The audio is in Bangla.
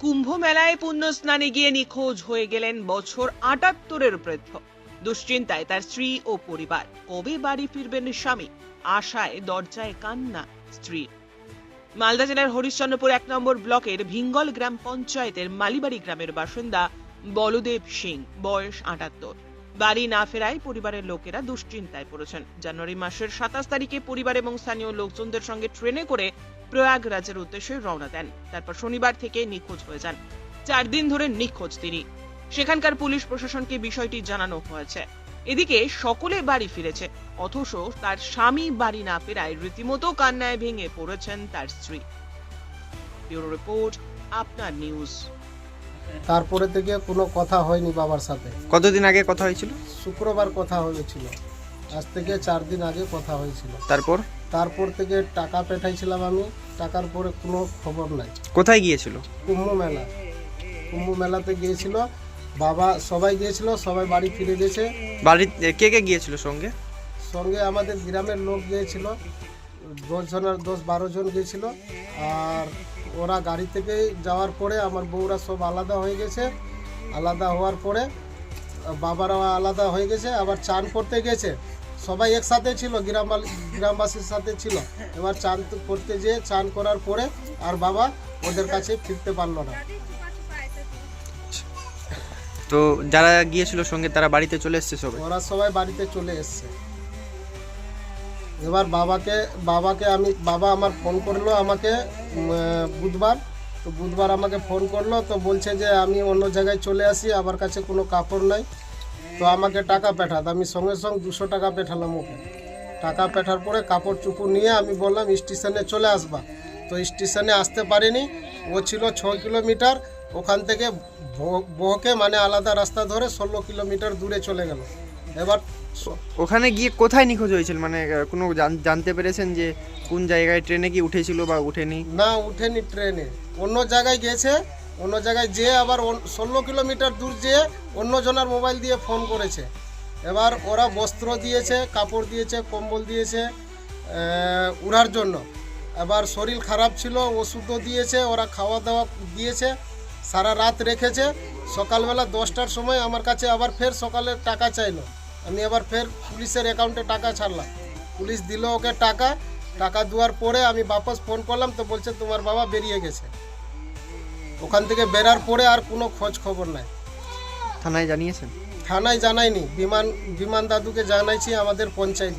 কুম্ভ মেলায় পুণ্য স্নানে গিয়ে নিখোঁজ হয়ে গেলেন বছর আটাত্তরের বৃদ্ধ। দুশ্চিন্তায় তার স্ত্রী ও পরিবার। কবে বাড়ি ফিরবেন স্বামী? আশায় দরজায় কান্না স্ত্রী। মালদা জেলার হরিশ্চন্দ্রপুর এক নম্বর ব্লকের ভিঙ্গল গ্রাম পঞ্চায়েতের মালিবাড়ি গ্রামের বাসিন্দা বলদেব সিং, বয়স আটাত্তর। বাড়ি না ফেরায় পরিবারের লোকেরা দুশ্চিন্তায় পড়েছেন। জানুয়ারি মাসের সাতাশ তারিখে পরিবার এবং স্থানীয় লোকজনদের সঙ্গে ট্রেনে করে প্রয়াগরাজের উদ্দেশ্যে রওনা দেন। তারপর শনিবার থেকে নিখোঁজ হয়ে যান। চার দিন ধরে নিখোঁজ তিনি। সেখানকার পুলিশ প্রশাসনকে বিষয়টি জানানো হয়েছে। এদিকে সকলে বাড়ি ফিরেছে, অথচ তার স্বামী বাড়ি না ফেরায় রীতিমতো কান্নায় ভেঙে পড়েছেন তার স্ত্রী। ব্যুরো রিপোর্ট, আপনার নিউজ। তারপরে থেকে কোনো কথা হয়নি বাবার সাথে। কতদিন আগে কথা হয়েছিল? শুক্রবার কথা হয়েছিল। আজ থেকে চার দিন আগে কথা হয়েছিল। তারপর? তারপর থেকে টাকা পাঠাইছিলাম আমি টাকার পরে কোনো খবর নাই। কোথায় গিয়েছিল? কুম্ভ মেলা। কুম্ভ মেলাতে গিয়েছিল বাবা সবাই গিয়েছিল সবাই বাড়ি ফিরে গেছে। বাড়ির কে কে গিয়েছিল সঙ্গে? সঙ্গে আমাদের গ্রামের লোক গিয়েছিল দশ জনের দশ বারো জন গিয়েছিল আর ওরা গাড়ি থেকে যাওয়ার পরে আমার বউরা সব আলাদা হয়ে গেছে। আলাদা হওয়ার পরে বাবারা আলাদা হয়ে গেছে আবার চান করতে গেছে। সবাই একসাথে ছিল গ্রাম গ্রামবাসীর সাথে ছিল। এবার চান করতে যেয়ে চান করার পরে আর বাবা ওদের কাছে ফিরতে পারল না। তো যারা গিয়েছিল সঙ্গে তারা বাড়িতে চলে এসছে সবাই? ওরা সবাই বাড়িতে চলে এসছে। এবার বাবাকে বাবাকে আমি, বাবা আমার ফোন করল আমাকে বুধবার। তো বুধবার আমাকে ফোন করল, তো বলছে যে আমি অন্য জায়গায় চলে আসি, আমার কাছে কোনো কাপড় নাই। তো আমাকে টাকা পাঠাত, আমি সঙ্গে সঙ্গে দুশো টাকা পাঠালাম ওকে। টাকা পাঠার পরে কাপড় চুপু নিয়ে আমি বললাম, স্টেশনে চলে আসবা। তো স্টেশনে আসতে পারিনি, ও ছিল ছ কিলোমিটার, ওখান থেকে বহকে মানে আলাদা রাস্তা ধরে ষোলো কিলোমিটার দূরে চলে গেল। এবার ওখানে গিয়ে কোথায় নিখোঁজ হয়েছিল? মানে কোনো জান- জানতে পেরেছেন যে কোন জায়গায় ট্রেনে কি উঠেছিল বা উঠেনি? না উঠেনি ট্রেনে। অন্য জায়গায় গেছে অন্য জায়গায় যেয়ে আবার ষোলো কিলোমিটার দূর যেয়ে অন্য জনের মোবাইল দিয়ে ফোন করেছে। এবার ওরা বস্ত্র দিয়েছে কাপড় দিয়েছে কম্বল দিয়েছে উড়ার জন্য। এবার শরীর খারাপ ছিল ওষুধও দিয়েছে ওরা খাওয়া দাওয়া দিয়েছে সারা রাত রেখেছে। সকালবেলা দশটার সময় আমার কাছে আবার ফের সকালে টাকা চাইলো। আমি আবার ফের পুলিশের অ্যাকাউন্টে টাকা ছাড়লাম। পুলিশ দিল ওকে টাকা টাকা দেওয়ার পরে আমি বাপস ফোন করলাম তো বলছে তোমার বাবা বেরিয়ে গেছে। ওখান থেকে বেরার পরে আর কোনো খোঁজ খবর নাই। থানায় জানিয়েছেন? থানায় জানাইনি বিমান বিমান দাদুকে জানাইছি আমাদের পঞ্চায়েতে।